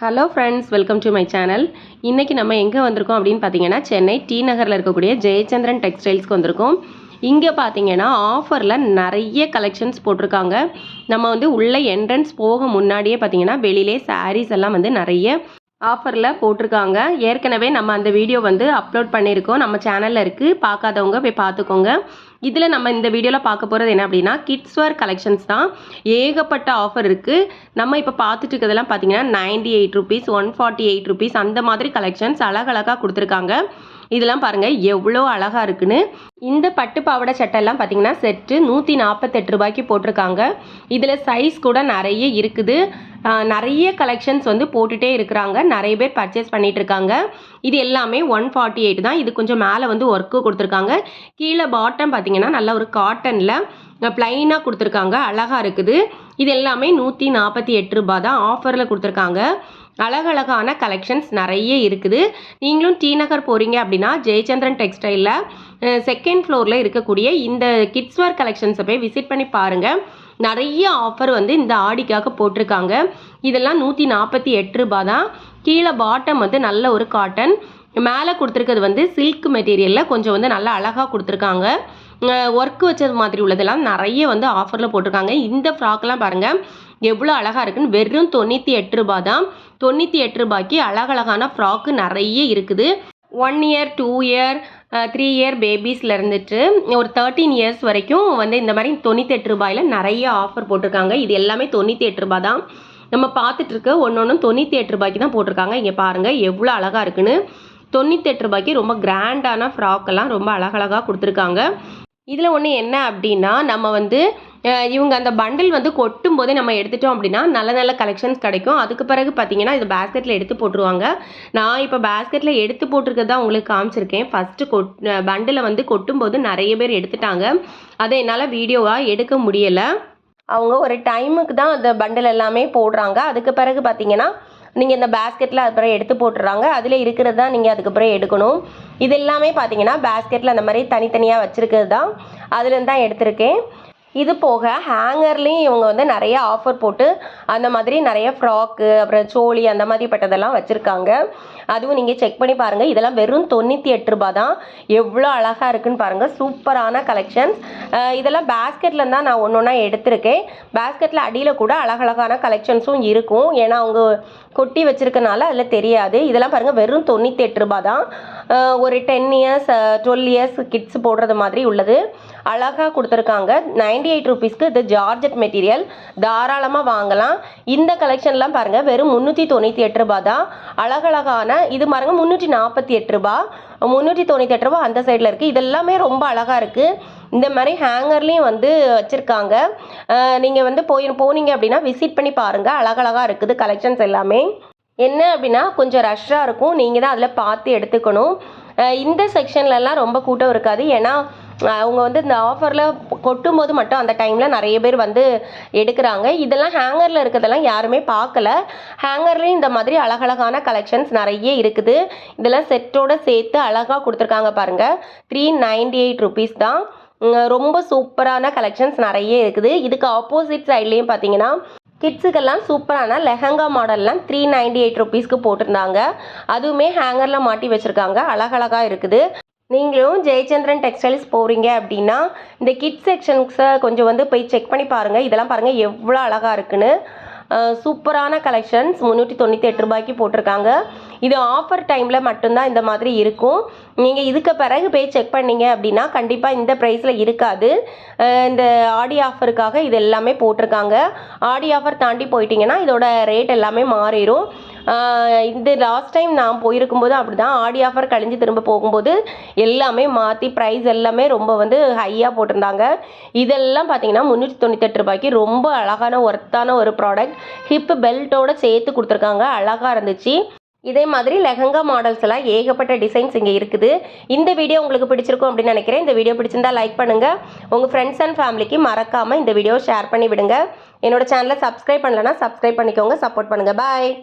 Hello friends welcome to my channel இன்றைக்கி நம்ம எங்கே வந்திருக்கோம் அப்படின்னு பார்த்தீங்கன்னா சென்னை டி நகரில் இருக்கக்கூடிய ஜெயச்சந்திரன் டெக்ஸ்டைல்ஸ்க்கு வந்திருக்கோம். இங்கே பார்த்தீங்கன்னா ஆஃபரில் நிறைய கலெக்ஷன்ஸ் போட்டிருக்காங்க. நம்ம வந்து உள்ளே என்ட்ரன்ஸ் போக முன்னாடியே பார்த்தீங்கன்னா வெளியிலே சாரீஸ் எல்லாம் வந்து நிறைய ஆஃபரில் போட்டிருக்காங்க. ஏற்கனவே நம்ம அந்த வீடியோ வந்து அப்லோட் பண்ணியிருக்கோம். நம்ம சேனலில் இருக்குது பார்க்காதவங்க போய் பார்த்துக்கோங்க. இதில் நம்ம இந்த வீடியோவில் பார்க்க போகிறது என்ன அப்படின்னா கிட்ஸ் வேர் கலெக்ஷன்ஸ் தான். ஏகப்பட்ட ஆஃபர் இருக்குது நம்ம இப்போ பார்த்துட்டு இருக்கிறதெல்லாம் பார்த்தீங்கன்னா ninety eight rupees one forty eight rupees அந்த மாதிரி கலெக்ஷன்ஸ் அழகழகாக கொடுத்துருக்காங்க. இதெல்லாம் பாருங்கள் எவ்வளோ அழகாக இருக்குன்னு. இந்த பட்டு பாவாடை சட்டெல்லாம் பார்த்தீங்கன்னா செட்டு நூற்றி நாற்பத்தெட்டு ரூபாய்க்கு போட்டிருக்காங்க. இதில் சைஸ் கூட நிறைய இருக்குது. நிறைய கலெக்ஷன்ஸ் வந்து போட்டுகிட்டே இருக்கிறாங்க. நிறைய பேர் பர்ச்சேஸ் பண்ணிகிட்ருக்காங்க இருக்காங்க. இது எல்லாமே ஒன் ஃபார்ட்டி எயிட் தான். இது கொஞ்சம் மேலே வந்து ஒர்க்கு கொடுத்துருக்காங்க. கீழே பாட்டம் பார்த்தீங்கன்னா நல்ல ஒரு காட்டனில் ப்ளைனாக கொடுத்துருக்காங்க. அழகாக இருக்குது. இது எல்லாமே நூற்றி நாற்பத்தி எட்டு ரூபா தான் ஆஃபரில் கொடுத்துருக்காங்க. அழகழகான கலெக்ஷன்ஸ் நிறைய இருக்குது. நீங்களும் டி நகர் போகிறீங்க அப்படின்னா ஜெயச்சந்திரன் டெக்ஸ்டைலில் செகண்ட் ஃப்ளோரில் இருக்கக்கூடிய இந்த கிட்ஸ் வேர் கலெக்ஷன்ஸை போய் விசிட் பண்ணி பாருங்கள் நிறைய ஆஃபர் வந்து இந்த ஆடிக்காக போட்டிருக்காங்க. இதெல்லாம் நூற்றி நாற்பத்தி எட்டு ரூபா தான். கீழே பாட்டம் வந்து நல்ல ஒரு காட்டன் மேலே கொடுத்துருக்கிறது வந்து சில்க் மெட்டீரியலில் கொஞ்சம் வந்து நல்லா அழகாக கொடுத்துருக்காங்க. ஒர்க் வச்சது மாதிரி உள்ளதெல்லாம் நிறைய வந்து ஆஃபரில் போட்டிருக்காங்க. இந்த ஃப்ராக்லாம் பாருங்கள் எவ்வளோ அழகாக இருக்குன்னு வெறும் தொண்ணூற்றி எட்டு ரூபா தான். தொண்ணூற்றி எட்டு ரூபாய்க்கு அழகழகான ஃப்ராக்கு நிறைய இருக்குது. One year two year three year பேபிஸில் இருந்துட்டு ஒரு தேர்ட்டீன் இயர்ஸ் வரைக்கும் வந்து இந்த மாதிரி தொண்ணூற்றி எட்டு ரூபாயில் நிறைய ஆஃபர் போட்டிருக்காங்க. இது எல்லாமே தொண்ணூற்றி எட்டு ரூபாய் தான். நம்ம பார்த்துட்ருக்க ஒன்று ஒன்றும் தொண்ணூற்றி எட்டு ரூபாய்க்கு தான் போட்டிருக்காங்க. இங்கே பாருங்கள் எவ்வளோ அழகாக இருக்குன்னு. தொண்ணூற்றி எட்டு ரூபாய்க்கு ரொம்ப கிராண்டான ஃப்ராக்கெல்லாம் ரொம்ப அழகழகாக கொடுத்துருக்காங்க. இதில் ஒன்று என்ன அப்படின்னா நம்ம வந்து இவங்க அந்த பண்டில் வந்து கொட்டும் போதே நம்ம எடுத்துட்டோம் அப்படின்னா நல்ல நல்ல கலெக்ஷன்ஸ் கிடைக்கும். அதுக்கு பிறகு பார்த்தீங்கன்னா இது பேஸ்கெட்டில் எடுத்து போட்டுருவாங்க. நான் இப்போ பேஸ்கெட்டில் எடுத்து போட்டிருக்கிறது தான் உங்களுக்கு காமிச்சிருக்கேன். ஃபஸ்ட்டு கொட் பண்டில் வந்து கொட்டும்போது நிறைய பேர் எடுத்துட்டாங்க. அதை என்னால் வீடியோவாக எடுக்க முடியலை. அவங்க ஒரு டைமுக்கு தான் அந்த பண்டில் எல்லாமே போடுறாங்க. அதுக்கு பிறகு பார்த்தீங்கன்னா நீங்கள் இந்த பேஸ்கெட்டில் அதுக்கப்புறம் எடுத்து போட்டுறாங்க அதில் இருக்கிறது தான் நீங்கள் அதுக்கப்புறம் எடுக்கணும். இது எல்லாமே பார்த்தீங்கன்னா பேஸ்கெட்டில் அந்த மாதிரி தனித்தனியாக வச்சுருக்கிறது தான். அதுலேருந்து தான் எடுத்திருக்கேன். இது போக ஹேங்கர்லேயும் இவங்க வந்து நிறைய ஆஃபர் போட்டு அந்த மாதிரி நிறைய ஃப்ராக்கு அப்புறம் சோழி அந்த மாதிரி பட்டதெல்லாம் வச்சுருக்காங்க. அதுவும் நீங்கள் செக் பண்ணி பாருங்கள் இதெல்லாம் வெறும் தொண்ணூற்றி எட்டு ரூபா தான் எவ்வளோ அழகாக இருக்குன்னு பாருங்கள் சூப்பரான கலெக்ஷன்ஸ் இதெல்லாம் பேஸ்கெட்டில் தான் நான் ஒன்று ஒன்றா எடுத்திருக்கேன். பேஸ்கெட்டில் அடியில் கூட அழகழகான கலெக்ஷன்ஸும் இருக்கும். ஏன்னா அவங்க கொட்டி வச்சுருக்கனால அதில் தெரியாது. இதெல்லாம் பாருங்கள் வெறும் தொண்ணூற்றி எட்டு ரூபா தான் ஒரு ten years twelve years kids போடுறது மாதிரி உள்ளது. அழகாக கொடுத்துருக்காங்க. நைன்டி எயிட் ருபீஸ்க்கு இது ஜார்ஜெட் மெட்டீரியல் தாராளமாக வாங்கலாம். இந்த கலெக்ஷன்லாம் பாருங்கள் வெறும் முந்நூற்றி தொண்ணூற்றி எட்டு ரூபா தான் அழகழகான இது பாருங்க முந்நூற்றி நாற்பத்தி எட்டு ரூபா. முந்நூற்றி தொண்ணூற்றி எட்டு அந்த சைடில் இருக்குது இதெல்லாமே ரொம்ப அழகாக இருக்குது இந்த மாதிரி ஹேங்கர்லேயும் வந்து வச்சுருக்காங்க. நீங்கள் வந்து போய் போனீங்க அப்படின்னா விசிட் பண்ணி பாருங்கள் அழகழகாக இருக்குது கலெக்ஷன்ஸ் எல்லாமே. என்ன அப்படின்னா கொஞ்சம் ரஷ்ஷாக இருக்கும். நீங்கள் தான் அதில் பார்த்து எடுத்துக்கணும். இந்த செக்ஷன்லலாம் ரொம்ப கூட்டம் இருக்காது. ஏன்னா அவங்க வந்து இந்த ஆஃபரில் கொட்டும் போது மட்டும் அந்த டைமில் நிறைய பேர் வந்து எடுக்கிறாங்க. இதெல்லாம் ஹேங்கரில் இருக்கிறதெல்லாம் யாருமே பார்க்கல. ஹேங்கர்லேயும் இந்த மாதிரி அழகழகான கலெக்ஷன்ஸ் நிறைய இருக்குது. இதெல்லாம் செட்டோட சேர்த்து அழகாக கொடுத்துருக்காங்க பாருங்கள் த்ரீ நைன்டி எயிட் ருபீஸ் தான் ரொம்ப சூப்பரான கலெக்ஷன்ஸ் நிறைய இருக்குது. இதுக்கு ஆப்போசிட் சைட்லேயும் பார்த்தீங்கன்னா கிட்ஸுக்கெல்லாம் சூப்பரான லெஹங்கா மாடல்லாம் த்ரீ நைன்டி எயிட் ருபீஸ்க்கு போட்டிருந்தாங்க. அதுவுமே ஹேங்கரில் மாட்டி வச்சுருக்காங்க. அழகழகாக இருக்குது. நீங்களும் ஜெயச்சந்திரன் டெக்ஸ்டைல்ஸ் போகிறீங்க அப்படின்னா இந்த கிட்ஸ் செக்ஷன்ஸை கொஞ்சம் வந்து போய் செக் பண்ணி பாருங்கள் இதெல்லாம் பாருங்கள் எவ்வளோ அழகாக இருக்குன்னு. சூப்பரான கலெக்ஷன்ஸ். முந்நூற்றி தொண்ணூற்றி எட்டு ரூபாய்க்கு போட்டிருக்காங்க. இது ஆஃபர் டைமில் மட்டும்தான் இந்த மாதிரி இருக்கும். நீங்கள் இதுக்கு பிறகு போய் செக் பண்ணீங்க அப்படின்னா கண்டிப்பாக இந்த ப்ரைஸில் இருக்காது. இந்த ஆடி ஆஃபருக்காக இது எல்லாமே போட்டிருக்காங்க. ஆடி ஆஃபர் தாண்டி போயிட்டிங்கன்னா இதோட ரேட் எல்லாமே மாறிடும் இந்த லாஸ்ட் டைம் நான் போயிருக்கும்போது அப்படி தான் ஆடி ஆஃபர் கழிஞ்சு திரும்ப போகும்போது எல்லாமே மாற்றி ப்ரைஸ் எல்லாமே ரொம்ப வந்து ஹையாக போட்டிருந்தாங்க. இதெல்லாம் பார்த்தீங்கன்னா முந்நூற்றி தொண்ணூத்தெட்டு ரூபாய்க்கு ரொம்ப அழகான ஒர்த்தான ஒரு ப்ராடக்ட் ஹிப் பெல்ட்டோட சேர்த்து கொடுத்துருக்காங்க. அழகாக இருந்துச்சு. இதே மாதிரி லெஹங்கா மாடல்ஸ் எல்லாம் ஏகப்பட்ட டிசைன்ஸ் இங்கே இருக்குது. இந்த வீடியோ உங்களுக்கு பிடிச்சிருக்கும் அப்படின்னு நினைக்கிறேன். இந்த வீடியோ பிடிச்சிருந்தா லைக் பண்ணுங்கள் உங்கள் ஃப்ரெண்ட்ஸ் அண்ட் ஃபேமிலிக்கு மறக்காமல் இந்த வீடியோ ஷேர் பண்ணி விடுங்க. என்னோட சேனலை சப்ஸ்கிரைப் பண்ணலன்னா சப்ஸ்கிரைப் பண்ணிக்கோங்க. சப்போர்ட் பண்ணுங்கள் பாய்